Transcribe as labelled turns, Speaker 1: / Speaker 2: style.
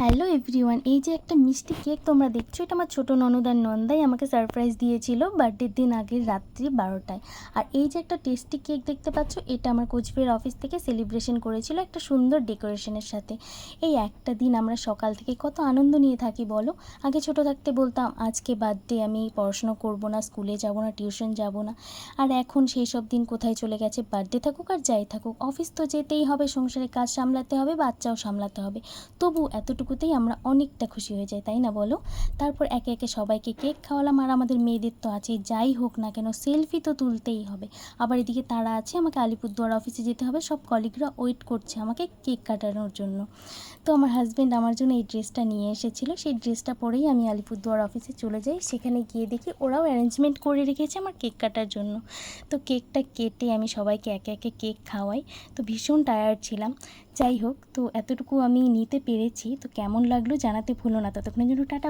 Speaker 1: Hello everyone, এই যে একটা মিষ্টি কেক তোমরা দেখছ, এটা আমার ছোটো ননদার নন্দাই আমাকে সারপ্রাইজ দিয়েছিল বার্থডের দিন আগের রাত্রি বারোটায়। আর এই যে একটা টেস্টি কেক দেখতে পাচ্ছ, এটা আমার কোচবিহার অফিস থেকে সেলিব্রেশন করেছিল একটা সুন্দর ডেকোরেশনের সাথে। এই একটা দিন আমরা সকাল থেকে কত আনন্দ নিয়ে থাকি বলো? আগে ছোট থাকতে বলতাম, আজকে বার্থডে আমি পড়াশোনা করব না স্কুলে যাব না টিউশন যাব না। আর এখন সেই সব দিন কোথায় চলে গেছে বার্থডে থাকুক আর যাই থাকুক অফিস তো যেতেই হবে সংসারে কাজ সামলাতে হবে, বাচ্চাও সামলাতে হবে। তবু এতটুকুতেই আমরা অনেকটা খুশি হয়ে যাই, তাই না বলো? তারপর একে একে সবাইকে কেক খাওয়ালাম আর আমাদের মেয়েদের তো আছেই, যাই হোক না কেন সেলফি তো তুলতেই হবে। আবার এদিকে তারা আছে, আমাকে আলিপুরদুয়ার অফিসে যেতে হবে, সব কলিগরা ওয়েট করছে আমাকে কেক কাটানোর জন্য। তো আমার হাজব্যান্ড আমার জন্য এই ড্রেসটা নিয়ে এসেছিল, সেই ড্রেসটা পরেই আমি আলিপুরদুয়ার অফিসে চলে যাই, সেখানে গিয়ে দেখি ওরাও অ্যারেঞ্জমেন্ট করে রেখেছে আমার কেক কাটার জন্য। তো কেকটা কেটে আমি সবাইকে একে একে কেক খাওয়াই, তো ভীষণ টায়ার্ড ছিলাম। যাই হোক, তো এতটুকু আমি নিতে পেরেছি, তো কেমন লাগল জানাতে ভুলো না। ততক্ষণের জন্য টাটা।